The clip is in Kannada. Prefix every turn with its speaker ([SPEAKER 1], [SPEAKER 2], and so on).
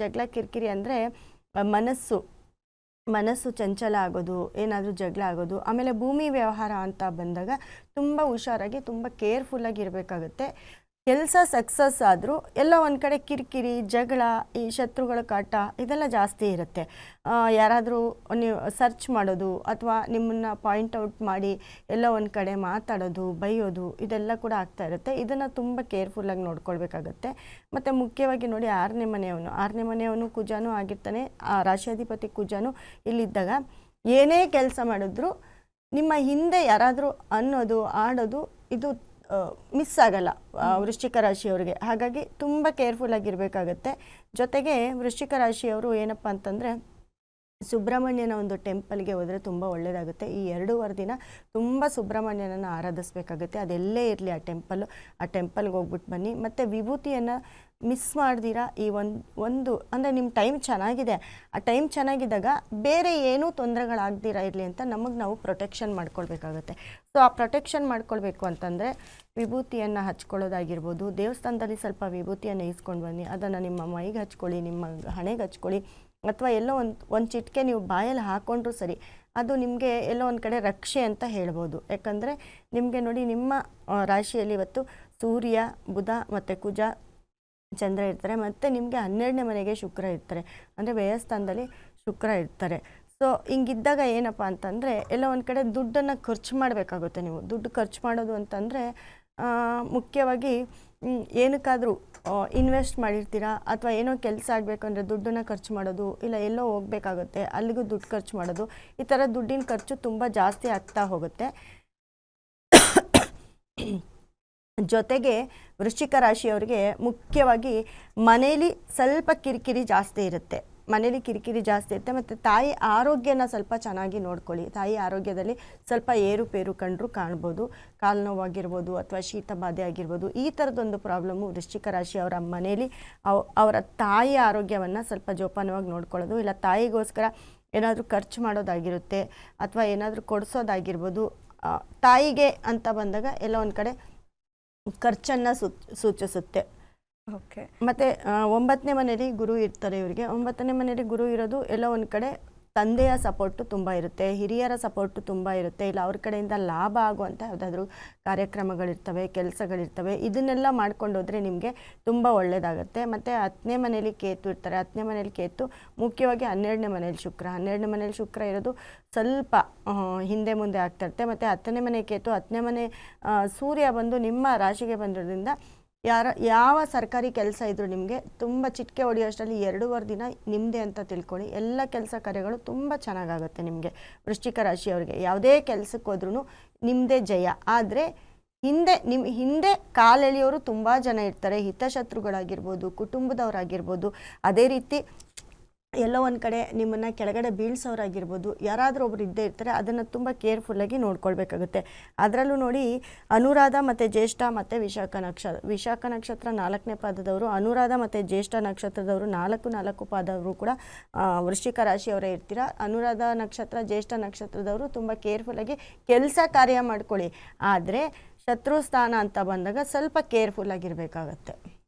[SPEAKER 1] ಜಗಳ ಕಿರಿಕಿರಿ ಅಂದರೆ ಮನಸ್ಸು ಮನಸ್ಸು ಚಂಚಲ ಆಗೋದು, ಏನಾದರೂ ಜಗಳ ಆಗೋದು, ಆಮೇಲೆ ಭೂಮಿ ವ್ಯವಹಾರ ಅಂತ ಬಂದಾಗ ತುಂಬ ಹುಷಾರಾಗಿ, ತುಂಬ ಕೇರ್ಫುಲ್ಲಾಗಿ ಇರಬೇಕಾಗುತ್ತೆ. ಕೆಲಸ ಸಕ್ಸಸ್ ಆದರೂ ಎಲ್ಲ ಒಂದು ಕಡೆ ಕಿರಿಕಿರಿ, ಜಗಳ, ಈ ಶತ್ರುಗಳ ಕಾಟ ಇದೆಲ್ಲ ಜಾಸ್ತಿ ಇರುತ್ತೆ. ಯಾರಾದರೂ ನೀವು ಸರ್ಚ್ ಮಾಡೋದು ಅಥವಾ ನಿಮ್ಮನ್ನು ಪಾಯಿಂಟ್ ಔಟ್ ಮಾಡಿ ಎಲ್ಲ ಒಂದು ಕಡೆ ಮಾತಾಡೋದು, ಬೈಯೋದು ಇದೆಲ್ಲ ಕೂಡ ಆಗ್ತಾ ಇರುತ್ತೆ. ಇದನ್ನು ತುಂಬ ಕೇರ್ಫುಲ್ಲಾಗಿ ನೋಡ್ಕೊಳ್ಬೇಕಾಗತ್ತೆ. ಮತ್ತು ಮುಖ್ಯವಾಗಿ ನೋಡಿ ಆರನೇ ಮನೆಯವನು. ಆರನೇ ಮನೆಯವನು ಕುಜಾನೂ ಆಗಿರ್ತಾನೆ. ಆ ರಾಶಿಯಾಧಿಪತಿ ಕುಜಾನು ಇಲ್ಲಿದ್ದಾಗ ಏನೇ ಕೆಲಸ ಮಾಡಿದ್ರು ನಿಮ್ಮ ಹಿಂದೆ ಯಾರಾದರೂ ಅನ್ನೋದು, ಆಡೋದು ಇದು ಮಿಸ್ ಆಗಲ್ಲ ವೃಶ್ಚಿಕ ರಾಶಿಯವರಿಗೆ. ಹಾಗಾಗಿ ತುಂಬ ಕೇರ್ಫುಲ್ ಆಗಿರಬೇಕಾಗತ್ತೆ. ಜೊತೆಗೆ ವೃಶ್ಚಿಕ ರಾಶಿಯವರು ಏನಪ್ಪ ಅಂತಂದರೆ ಸುಬ್ರಹ್ಮಣ್ಯನ ಒಂದು ಟೆಂಪಲ್ಗೆ ಹೋದರೆ ತುಂಬ ಒಳ್ಳೆಯದಾಗುತ್ತೆ ಈ ಎರಡೂವರೆ ದಿನ ತುಂಬ ಸುಬ್ರಹ್ಮಣ್ಯನನ್ನು ಆರಾಧಿಸ್ಬೇಕಾಗುತ್ತೆ. ಅದೆಲ್ಲೇ ಇರಲಿ ಆ ಟೆಂಪಲ್ಲು ಆ ಟೆಂಪಲ್ಗೆ ಹೋಗ್ಬಿಟ್ಟು ಬನ್ನಿ. ಮತ್ತು ವಿಭೂತಿಯನ್ನು ಮಿಸ್ ಮಾಡ್ದಿರಾ ಈ ಒಂದು ಒಂದು, ಅಂದರೆ ನಿಮ್ಮ ಟೈಮ್ ಚೆನ್ನಾಗಿದೆ. ಆ ಟೈಮ್ ಚೆನ್ನಾಗಿದ್ದಾಗ ಬೇರೆ ಏನೂ ತೊಂದರೆಗಳಾಗ್ದಿರ ಇರಲಿ ಅಂತ ನಮಗೆ ನಾವು ಪ್ರೊಟೆಕ್ಷನ್ ಮಾಡ್ಕೊಳ್ಬೇಕಾಗುತ್ತೆ. ಸೊ, ಆ ಪ್ರೊಟೆಕ್ಷನ್ ಮಾಡ್ಕೊಳ್ಬೇಕು ಅಂತಂದರೆ ವಿಭೂತಿಯನ್ನು ಹಚ್ಕೊಳ್ಳೋದಾಗಿರ್ಬೋದು, ದೇವಸ್ಥಾನದಲ್ಲಿ ಸ್ವಲ್ಪ ವಿಭೂತಿಯನ್ನು ಇಸ್ಕೊಂಡು ಬನ್ನಿ. ಅದನ್ನು ನಿಮ್ಮ ಮೈಗೆ ಹಚ್ಕೊಳ್ಳಿ, ನಿಮ್ಮ ಹಣೆಗೆ ಹಚ್ಕೊಳ್ಳಿ. ಅಥವಾ ಎಲ್ಲೋ ಒಂದು ಒಂದು ಚಿಟಿಕೆ ನೀವು ಬಾಯಲ್ಲಿ ಹಾಕ್ಕೊಂಡ್ರು ಸರಿ, ಅದು ನಿಮಗೆ ಎಲ್ಲೋ ಒಂದು ಕಡೆ ರಕ್ಷೆ ಅಂತ ಹೇಳ್ಬೋದು. ಯಾಕಂದರೆ ನಿಮಗೆ ನೋಡಿ ನಿಮ್ಮ ರಾಶಿಯಲ್ಲಿ ಇವತ್ತು ಸೂರ್ಯ, ಬುಧ ಮತ್ತು ಕುಜ, ಚಂದ್ರ ಇರ್ತಾರೆ, ಮತ್ತು ನಿಮಗೆ ಹನ್ನೆರಡನೇ ಮನೆಗೆ ಶುಕ್ರ ಇರ್ತಾರೆ. ಅಂದರೆ ವ್ಯಯಸ್ಥಾನದಲ್ಲಿ ಶುಕ್ರ ಇರ್ತಾರೆ. ಸೊ ಹಿಂಗಿದ್ದಾಗ ಏನಪ್ಪ ಅಂತಂದರೆ, ಎಲ್ಲ ಒಂದು ಕಡೆ ದುಡ್ಡನ್ನು ಖರ್ಚು ಮಾಡಬೇಕಾಗುತ್ತೆ ನೀವು. ದುಡ್ಡು ಖರ್ಚು ಮಾಡೋದು ಅಂತಂದರೆ ಮುಖ್ಯವಾಗಿ ಏನಕ್ಕಾದರೂ ಇನ್ವೆಸ್ಟ್ ಮಾಡಿರ್ತೀರಾ? ಅಥವಾ ಏನೋ ಕೆಲಸ ಆಗಬೇಕು ಅಂದರೆ ದುಡ್ಡನ್ನು ಖರ್ಚು ಮಾಡೋದು, ಇಲ್ಲ ಎಲ್ಲೋ ಹೋಗಬೇಕಾಗುತ್ತೆ, ಅಲ್ಲಿಗೂ ದುಡ್ಡು ಖರ್ಚು ಮಾಡೋದು, ಈ ಥರ ದುಡ್ಡಿನ ಖರ್ಚು ತುಂಬ ಜಾಸ್ತಿ ಆಗ್ತಾ ಹೋಗುತ್ತೆ. ಜೊತೆಗೆ ವೃಶ್ಚಿಕ ರಾಶಿಯವರಿಗೆ ಮುಖ್ಯವಾಗಿ ಮನೇಲಿ ಸ್ವಲ್ಪ ಕಿರಿಕಿರಿ ಜಾಸ್ತಿ ಇರುತ್ತೆ. ಮನೇಲಿ ಕಿರಿಕಿರಿ ಜಾಸ್ತಿ ಇರುತ್ತೆ, ಮತ್ತು ತಾಯಿ ಆರೋಗ್ಯನ ಸ್ವಲ್ಪ ಚೆನ್ನಾಗಿ ನೋಡ್ಕೊಳ್ಳಿ. ತಾಯಿ ಆರೋಗ್ಯದಲ್ಲಿ ಸ್ವಲ್ಪ ಏರುಪೇರು ಕಂಡರೂ ಕಾಣ್ಬೋದು, ಕಾಲು ನೋವಾಗಿರ್ಬೋದು ಅಥವಾ ಶೀತ ಬಾಧೆ ಆಗಿರ್ಬೋದು, ಈ ಥರದೊಂದು ಪ್ರಾಬ್ಲಮ್ಮು ವೃಶ್ಚಿಕ ರಾಶಿಯವರ ಮನೇಲಿ ಮನೆಯಲ್ಲಿ ಅವರ ತಾಯಿ ಆರೋಗ್ಯವನ್ನು ಸ್ವಲ್ಪ ಜೋಪಾನವಾಗಿ ನೋಡ್ಕೊಳ್ಳೋದು, ಇಲ್ಲ ತಾಯಿಗೋಸ್ಕರ ಏನಾದರೂ ಖರ್ಚು ಮಾಡೋದಾಗಿರುತ್ತೆ ಅಥವಾ ಏನಾದರೂ ಕೊಡಿಸೋದಾಗಿರ್ಬೋದು ತಾಯಿಗೆ ಅಂತ ಬಂದಾಗ ಎಲ್ಲ ಒಂದು ಕಡೆ ಖರ್ಚನ್ನು ಸೂಚಿಸುತ್ತೆ.
[SPEAKER 2] ಓಕೆ.
[SPEAKER 1] ಮತ್ತು ಒಂಬತ್ತನೇ ಮನೆಯಲ್ಲಿ ಗುರು ಇರ್ತಾರೆ ಇವರಿಗೆ. ಒಂಬತ್ತನೇ ಮನೆಯಲ್ಲಿ ಗುರು ಇರೋದು ಎಲ್ಲೋ ಒಂದು ಕಡೆ ತಂದೆಯ ಸಪೋರ್ಟು ತುಂಬ ಇರುತ್ತೆ, ಹಿರಿಯರ ಸಪೋರ್ಟು ತುಂಬ ಇರುತ್ತೆ, ಇಲ್ಲ ಅವ್ರ ಕಡೆಯಿಂದ ಲಾಭ ಆಗುವಂಥ ಯಾವುದಾದ್ರೂ ಕಾರ್ಯಕ್ರಮಗಳಿರ್ತವೆ, ಕೆಲಸಗಳಿರ್ತವೆ, ಇದನ್ನೆಲ್ಲ ಮಾಡ್ಕೊಂಡು ಹೋದರೆ ನಿಮಗೆ ತುಂಬ ಒಳ್ಳೆಯದಾಗುತ್ತೆ ಮತ್ತು ಹತ್ತನೇ ಮನೇಲಿ ಕೇತು ಇರ್ತಾರೆ. ಹತ್ತನೇ ಮನೇಲಿ ಕೇತು ಮುಖ್ಯವಾಗಿ ಹನ್ನೆರಡನೇ ಮನೇಲಿ ಶುಕ್ರ. ಹನ್ನೆರಡನೇ ಮನೇಲಿ ಶುಕ್ರ ಇರೋದು ಸ್ವಲ್ಪ ಹಿಂದೆ ಮುಂದೆ ಆಗ್ತಾ ಇರುತ್ತೆ. ಮತ್ತು ಹತ್ತನೇ ಮನೆ ಕೇತು ಹತ್ತನೇ ಮನೆ ಸೂರ್ಯ ಬಂದು ನಿಮ್ಮ ರಾಶಿಗೆ ಬಂದಿರೋದ್ರಿಂದ ಯಾರ, ಯಾವ ಸರ್ಕಾರಿ ಕೆಲಸ ಇದ್ದರೂ ನಿಮಗೆ ತುಂಬ ಚಿಟಿಕೆ ಹೊಡೆಯೋಷ್ಟರಲ್ಲಿ ಎರಡೂವರೆ ದಿನ ನಿಮ್ಮದೇ ಅಂತ ತಿಳ್ಕೊಳ್ಳಿ. ಎಲ್ಲ ಕೆಲಸ ಕಾರ್ಯಗಳು ತುಂಬ ಚೆನ್ನಾಗಾಗುತ್ತೆ ನಿಮಗೆ. ವೃಶ್ಚಿಕ ರಾಶಿಯವರಿಗೆ ಯಾವುದೇ ಕೆಲಸಕ್ಕೆ ಹೋದ್ರೂ ನಿಮ್ಮದೇ ಜಯ. ಆದರೆ ಹಿಂದೆ ನಿಮ್ಮ ಹಿಂದೆ ಕಾಲೆಳೆಯೋರು ತುಂಬ ಜನ ಇರ್ತಾರೆ. ಹಿತಶತ್ರುಗಳಾಗಿರ್ಬೋದು, ಕುಟುಂಬದವರಾಗಿರ್ಬೋದು. ಅದೇ ರೀತಿ ಎಲ್ಲೋ ಒಂದು ಕಡೆ ನಿಮ್ಮನ್ನು ಕೆಳಗಡೆ ಬೀಳ್ಸೋರಾಗಿರ್ಬೋದು. ಯಾರಾದರೂ ಒಬ್ರು ಇದ್ದೇ ಇರ್ತಾರೆ, ಅದನ್ನು ತುಂಬ ಕೇರ್ಫುಲ್ಲಾಗಿ ನೋಡ್ಕೊಳ್ಬೇಕಾಗುತ್ತೆ. ಅದರಲ್ಲೂ ನೋಡಿ, ಅನುರಾಧ ಮತ್ತು ಜ್ಯೇಷ್ಠ ಮತ್ತು ವಿಶಾಖ ನಕ್ಷತ್ರ ವಿಶಾಖ ನಕ್ಷತ್ರ ನಾಲ್ಕನೇ ಪಾದದವರು, ಅನುರಾಧ ಮತ್ತು ಜ್ಯೇಷ್ಠ ನಕ್ಷತ್ರದವರು ನಾಲ್ಕು ನಾಲ್ಕು ಪಾದವರು ಕೂಡ ವೃಶ್ಚಿಕ ರಾಶಿಯವರೇ ಇರ್ತೀರ. ಅನುರಾಧ ನಕ್ಷತ್ರ, ಜ್ಯೇಷ್ಠ ನಕ್ಷತ್ರದವರು ತುಂಬ ಕೇರ್ಫುಲ್ಲಾಗಿ ಕೆಲಸ ಕಾರ್ಯ ಮಾಡ್ಕೊಳ್ಳಿ. ಆದರೆ ಶತ್ರು ಸ್ಥಾನ ಅಂತ ಬಂದಾಗ ಸ್ವಲ್ಪ ಕೇರ್ಫುಲ್ಲಾಗಿರಬೇಕಾಗತ್ತೆ